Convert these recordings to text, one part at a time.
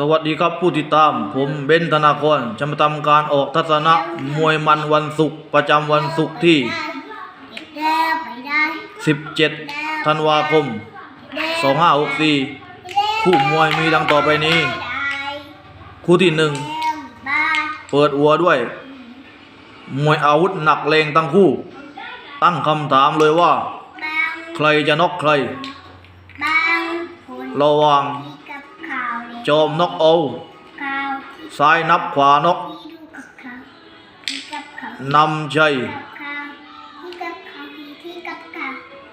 สวัสดีครับผู้ติดตาม ผมเบนธนาครจะมาทำการออกทัศนะมวยมันวันศุกร์ประจำวันศุกร์ที่ 17 ธันวาคม 2564 คู่มวยมีดังต่อไปนี้ คู่ที่หนึ่งเปิดหัวด้วย มวยอาวุธหนักแรงทั้งคู่ ตั้งคำถามเลยว่า ใครจะน็อกใคร ระว่า งจอมน็อกเอาซ้ายนับขวาน็อกนำชัย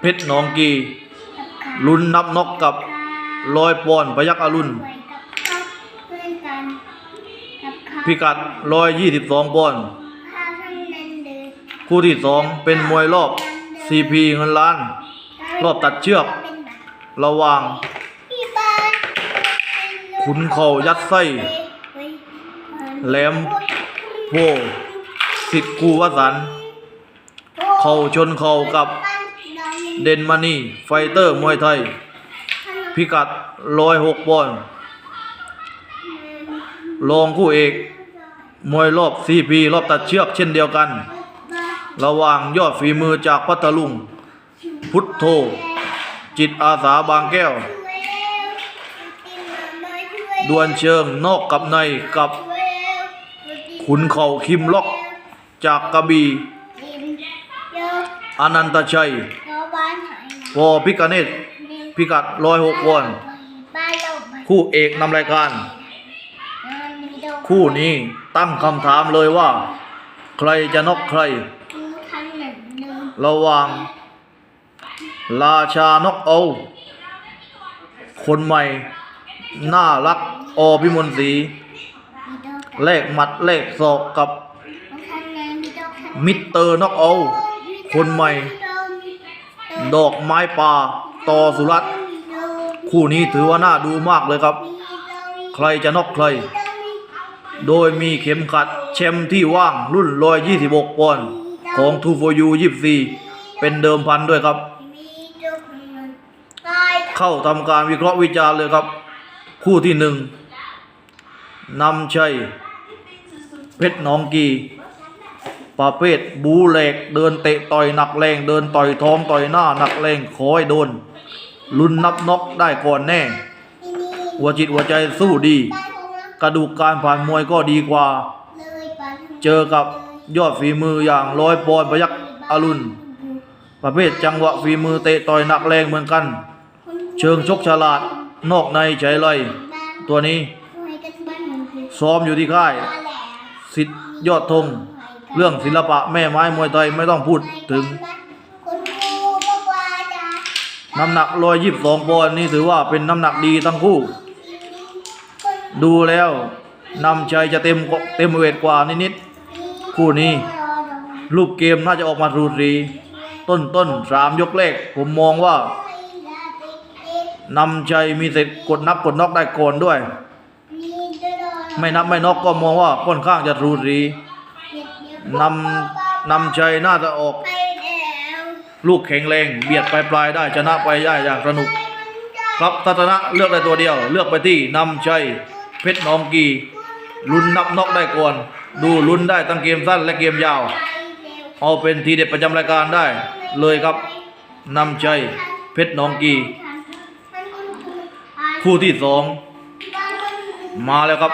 เพชรหนองกีลุ้นนับน็อกกับลอยปอนด์พยักอรุณพิกัดร้อยยี่สิบสองปอนด์คู่ที่สองเป็นมวยรอบซีพีเงินล้าน รอบตัดเชือก ระหว่าง ขุนเข่ายัดไส้แหลมโพสิทธิ์คูวสันต์เข่าชนเข่ากับเดนมานีไฟเตอร์มวยไทย พิกัดร้อยหกปอนด์รองคู่เอก มวยรอบซีพีรอบตัดเชือกเช่นเดียวกัน ระหว่างยอดฝีมือจากพัทลุง พุทโธ จิตอาสาบางแก้ว ดวลเชิงนอกกับในกับขุนเข่าคิมล็อกจากกระบี่อนันตชัยวอพิกาเนตพิกัดร้อยหกวอนคู่เอกนำรายการ คู่นี้ตั้งคำถามเลยว่า ใครจะนกใคร ระหว่าง ราชานกเอา คนใหม่ น่ารักอพิมลศรีแลกหมัดแลกศอกกับ มิสเตอร์นกเอา คนใหม่ ดอกไม้ป่าต่อสุรัตคู่นี้ถือว่าน่าดูมากเลยครับ ใครจะนอกใคร โดยมีเข็มขัดแชมป์ที่ว่างรุ่น126ปอนด์ของ2 for you 24เป็นเดิมพันด้วยครับ เข้าทำการวิเคราะห์วิจารณ์เลยครับ คู่ที่หนึ่งนำชัย เพชรหนองกีประเภทบูแหลกเดินเตะต่อยหนักแรงเดินต่อยท้องต่อยหน้าหนักแรงขอให้โดน ลุนนับน็อกได้ก่อนแน่ หัวจิตหัวใจสู้ดี กระดูกการผ่านมวยก็ดีกว่า เจอกับยอดฝีมืออย่างร้อยปอนพยักอรุณ ประเภทจังหวะฝีมือเตะต่อยหนักแรงเหมือนกัน เชิงชกฉลาด นอกในใจไรตัวนี้ ซ้อมอยู่ที่ค่าย สิทธิ์ยอดธงเรื่องศิลปะแม่ไม้มวยไทยไม่ต้องพูดถึง น้ำหนักร้อยยี่สิบสองปอนด์นี่ถือว่าเป็นน้ำหนักดีทั้งคู่ ดูแล้วนำชัยจะเต็มเต็มเวทกว่านิดๆคู่นี้ รูปเกมน่าจะออกมารูดรี ต้นต้นสามยกแรกผมมองว่า นำชัยมีสิทธิ์กดนับกดน็อกได้ก่อนด้วย ไม่นับไม่น็อกก็มองว่าค่อนข้างจะรูดรีนำนำชัยน่าจะออก ลูกแข็งแรงเบียดไปปลายๆได้ชนะไปได้อย่างสนุก ครับทัศนะเลือกได้ตัวเดียว เลือกไปที่นำชัยเพชรหนองกีลุ้นนับน็อกได้ก่อน ดูลุ้นได้ทั้งเกมสั้นและเกมยาว เอาเป็นทีเด็ดประจำรายการได้ เลยครับนำชัยเพชรหนองกี คู่ที่สองมาแล้วครับ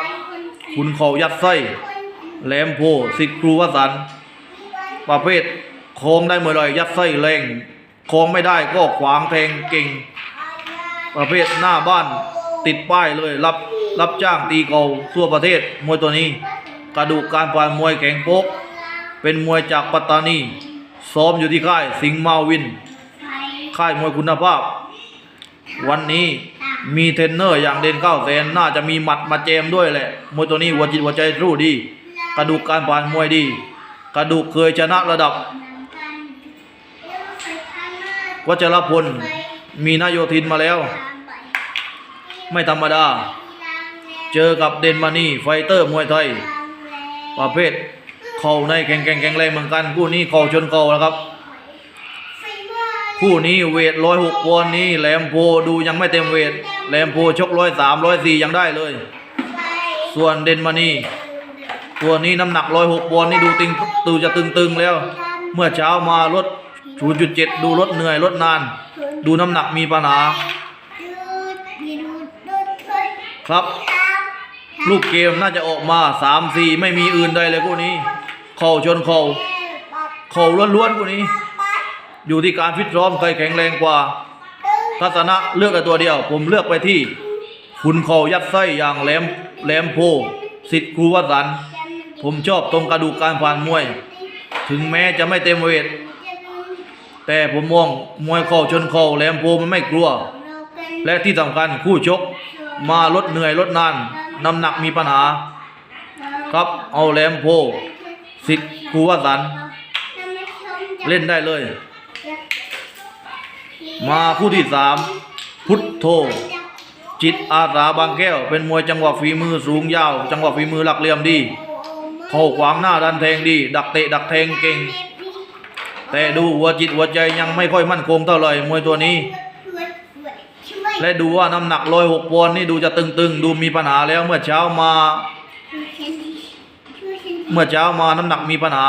คุณเขายัดไส้แหลมโพสิทธิ์ครูวสันประเภทโค้งได้เมื่อไรยัดไส้แรงโค้งไม่ได้ก็ขวางแทงเก่ง ประเภทหน้าบ้านติดป้ายเลยรับรับจ้างตีเก่าทั่วประเทศมวยตัวนี้ กระดูกการผ่านมวยแข็งโป๊ก เป็นมวยจากปัตตานีซ้อมอยู่ที่ค่ายสิงห์มาวิน ค่ายมวยคุณภาพ วันนี้ มีเทรนเนอร์อย่างเดนเก้าแสนน่าจะมีหมัดมาเจมด้วยแหละมวยตัวนี้หัวจิตหัวใจสู้ดี กระดูกการผ่านมวยดี กระดูกเคยชนะระดับ วัชรพลมีนายโยธินมาแล้ว ไม่ธรรมดา เจอกับเดนมานีไฟเตอร์มวยไทย ประเภทเข่าในแข็งแกร่งแข็งแรงเหมือนกันคู่นี้เข่าชนเข่านะครับ คู่นี้เวทร้อยหกปอนด์นี้แหลมโพดูยังไม่เต็มเวทแหลมโพชกร้อยสามร้อยสี่ยังได้เลย ส่วนเดนมานีตัวนี้น้ำหนักร้อยหกปอนด์นี่ดูตึงตูจะตึงๆแล้ว เมื่อเช้ามาลด0.7ดูลดเหนื่อยลดนาน ดูน้ำหนักมีปัญหาครับลูกเกมน่าจะออกมาสามสี่ไม่มีอื่นใดเลยคู่นี้ เข่าชนเข่าเข่าล้วนๆคู่นี้ อยู่ที่การฟิตซ้อมใครแข็งแรงกว่า ทัศนะเลือกแต่ตัวเดียว ผมเลือกไปที่คุณเข่ายัดไส้อย่างแหลมแหลมโพสิทธิ์ครูวสันต์ผมชอบตรงกระดูกการผ่านมวย ถึงแม้จะไม่เต็มเวท แต่ผมมองมวยเข่าชนเข่าแหลมโพมันไม่กลัว และที่สำคัญคู่ชกมาลดเหนื่อยลดนานน้ำหนักมีปัญหา ครับเอาแหลมโพสิทธิ์ครูวสันต์เล่นได้เลย มาคู่ที่สามพุทโธจิตอาสาบางแก้ว เป็นมวยจังหวะฝีมือสูงยาว จังหวะฝีมือหลักเหลี่ยมดี เข้าขวางหน้าดันแทงดี ดักเตะดักแทงเก่ง แต่ดูหัวจิตหัวใจยังไม่ค่อยมั่นคงเท่าไหร่มวยตัวนี้ และดูว่าน้ำหนักร้อยหกปอนนี่ดูจะตึงๆ ดูมีปัญหาแล้วเมื่อเช้ามา เมื่อเช้ามาน้ำหนักมีปัญหา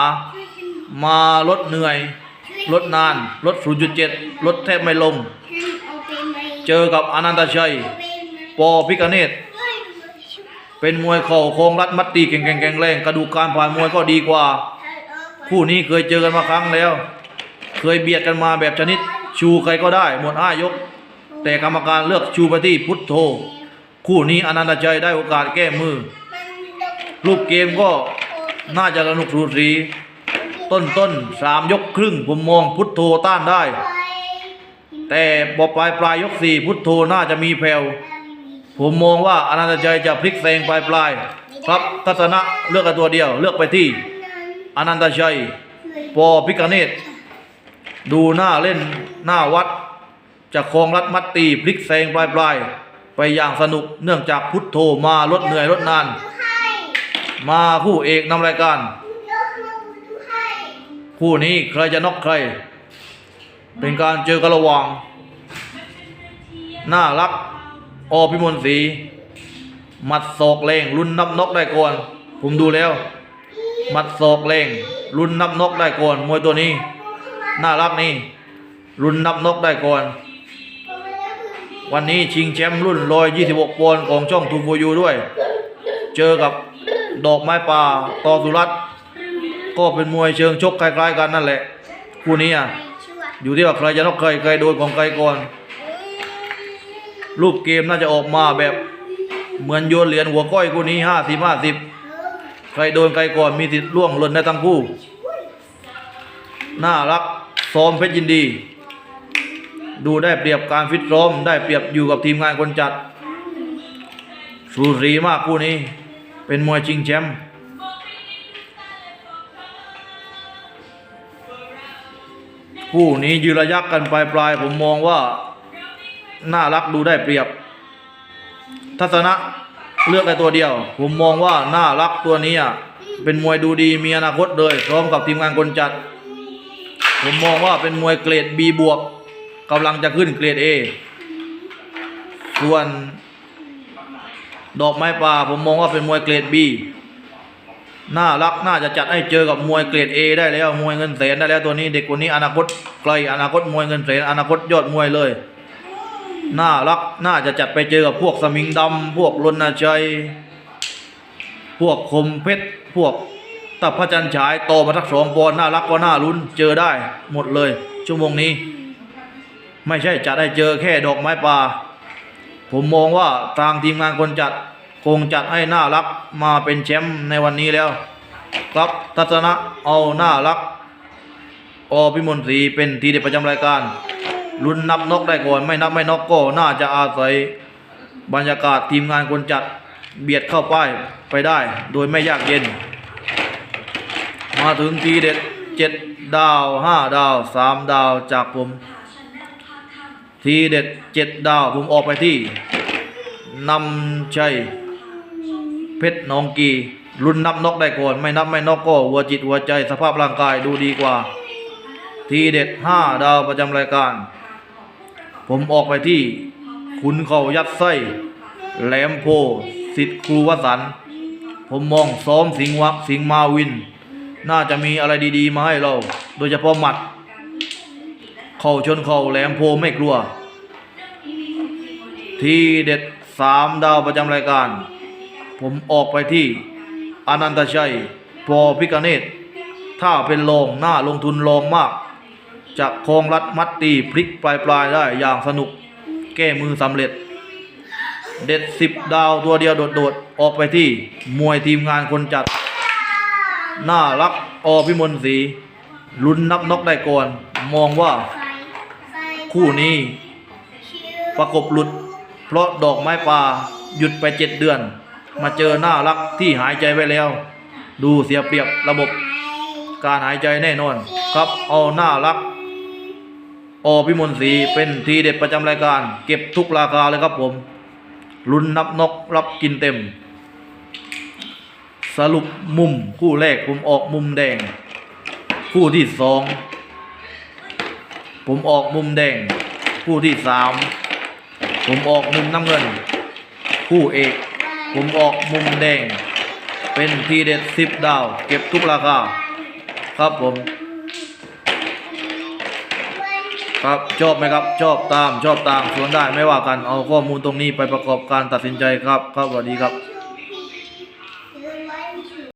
มาลดเหนื่อย ลดนาน ลด 0.7 ลดแทบไม่ลง เจอกับอนันตชัย ปอพิกเนตเป็นมวยเข่าโค้งรัดมัดตีเก่งๆแข็งแรงกระดูกการผ่านมวยก็ดีกว่า คู่นี้เคยเจอกันมาครั้งแล้ว เคยเบียดกันมาแบบชนิด ชูใครก็ได้ หมดห้ายก แต่กรรมการเลือกชูไปที่พุทโธ คู่นี้อนันตชัยได้โอกาสแก้มือ รูปเกมก็น่าจะสนุกสูสี ต้นต้นสามยกครึ่งผมมองพุทโธต้านได้ แต่บอปลายปลายยกสี่พุทโธน่าจะมีแผ่วผมมองว่าอนันตชัยจะพลิกแซงปลายปลายครับทัศนะเลือกตัวเดียวเลือกไปที่อนันตชัยปอพิกเนตดูหน้าเล่นหน้าวัด จะคลองรัดมัดตีพลิกแซงปลายปลายไปอย่างสนุกเนื่องจากพุทโธมาลดเหนื่อยลดนาน มาคู่เอกนำรายการ คู่นี้ใครจะนอกใคร เป็นการเจอกันระหว่าง น่ารัก อพิมลศรีหมัดศอกแรงรุ่นนับนกได้ก่อน ผมดูแล้วหมัดศอกแรงรุ่นนับนกได้ก่อนมวยตัวนี้ น่ารักนี่รุ่นนับนกได้ก่อน วันนี้ชิงแชมป์รุ่นร้อยยี่สิบหกปอนด์ของช่องทูโฟยูด้วย เจอกับดอกไม้ป่าตอสุรัตน์ ก็เป็นมวยเชิงชกคล้ายๆกันนั่นแหละคู่นี้อะอยู่ที่ว่าใครจะนอกใครใครโดนของใครก่อน รูปเกมน่าจะออกมาแบบเหมือนโยนเหรียญหัวก้อยคู่นี้ห้าสิบห้าสิบใครโดนใครก่อนมีสิทธิ์ล่วงหล่นได้ทั้งคู่ น่ารักซ้อมเพชรยินดี ดูได้เปรียบการฟิตซ้อม ได้เปรียบอยู่กับทีมงานคนจัด สูสีมากคู่นี้ เป็นมวยชิงแชมป์ คู่นี้ยืนระยะกันปลายปลายผมมองว่า น่ารักดูได้เปรียบ ทัศนะเลือกแต่ตัวเดียว ผมมองว่าน่ารักตัวนี้อะเป็นมวยดูดีมีอนาคตเลยพร้อมกับทีมงานคนจัด ผมมองว่าเป็นมวยเกรด B บวกกำลังจะขึ้นเกรด A ส่วน ดอกไม้ป่าผมมองว่าเป็นมวยเกรด B น่ารักน่าจะจัดให้เจอกับมวยเกรด A ได้แล้วมวยเงินแสนได้แล้วตัวนี้เด็กคนนี้อนาคตไกลอนาคตมวยเงินแสนอนาคตยอดมวยเลยน่ารักน่าจะจัดไปเจอกับพวกสมิงดำพวกรณชัย พวกคมเพชรพวกตับพระจันฉายโตมาทักสองปอนน่ารักก็น่าลุ้นเจอได้หมดเลย ชั่วโมงนี้ ไม่ใช่จัดให้เจอแค่ดอกไม้ป่าผมมองว่าทางทีมงานคนจัด คงจัดให้น่ารักมาเป็นแชมป์ในวันนี้แล้ว ครับทัศนะเอาน่ารักอพิมลศรีเป็นทีเด็ดประจำรายการ ลุ้นนับนกได้ก่อนไม่นับไม่นกก็น่าจะอาศัยบรรยากาศทีมงานคนจัดเบียดเข้าป้ายไปได้ โดยไม่ยากเย็น มาถึงทีเด็ดเจ็ดดาวห้าดาวสามดาวจากผม ทีเด็ดเจ็ดดาวผมออกไปที่นำชัย เพชรนองกีรุ่นนับนกได้ก่อน ไม่นับไม่นกก็หัวจิตหัวใจสภาพร่างกายดูดีกว่า ทีเด็ดห้าดาวประจำรายการ ผมออกไปที่ขุนเขายัดไส้แหลมโพสิทธิ์ครูวสัน ผมมองซ้อมสิงห์วักสิงห์มาวิน น่าจะมีอะไรดีๆ มาให้เรา โดยเฉพาะหมัด เข่าชนเข่าแหลมโพไม่กลัว ทีเด็ดสามดาวประจำรายการ ผมออกไปที่อนันตชัยปอพิกเนตถ้าเป็นรองหน้าลงทุนรองมาก จะคลองรัดมัดตีพลิกปลายปลายได้อย่างสนุก แก้มือสำเร็จ เด็ดสิบดาวตัวเดียวโดดๆ ออกไปที่มวยทีมงานคนจัด น่ารักอพิมลศรีลุ้นนับนกได้ก่อน มองว่า คู่นี้ ประกบหลุด เพราะดอกไม้ป่าหยุดไปเจ็ดเดือน มาเจอหน้ารักที่หายใจไวแล้ว ดูเสียเปรียบระบบ การหายใจแน่นอน ครับเอาหน้ารักอพิมลศรีเป็นทีเด็ดประจำรายการ เก็บทุกราคาเลยครับผม ลุ้นนับนกรับกินเต็ม สรุปมุมคู่แรกผมออกมุมแดง คู่ที่สองผมออกมุมแดง คู่ที่สามผมออกมุมน้ำเงิน คู่เอก ผมออกมุมแดง เป็นทีเด็ดสิบดาว เก็บทุกราคา ครับผม ครับชอบไหมครับ ชอบตามชอบตามสวนได้ไม่ว่ากันเอาข้อมูลตรงนี้ไปประกอบการตัดสินใจครับ ครับสวัสดีครับ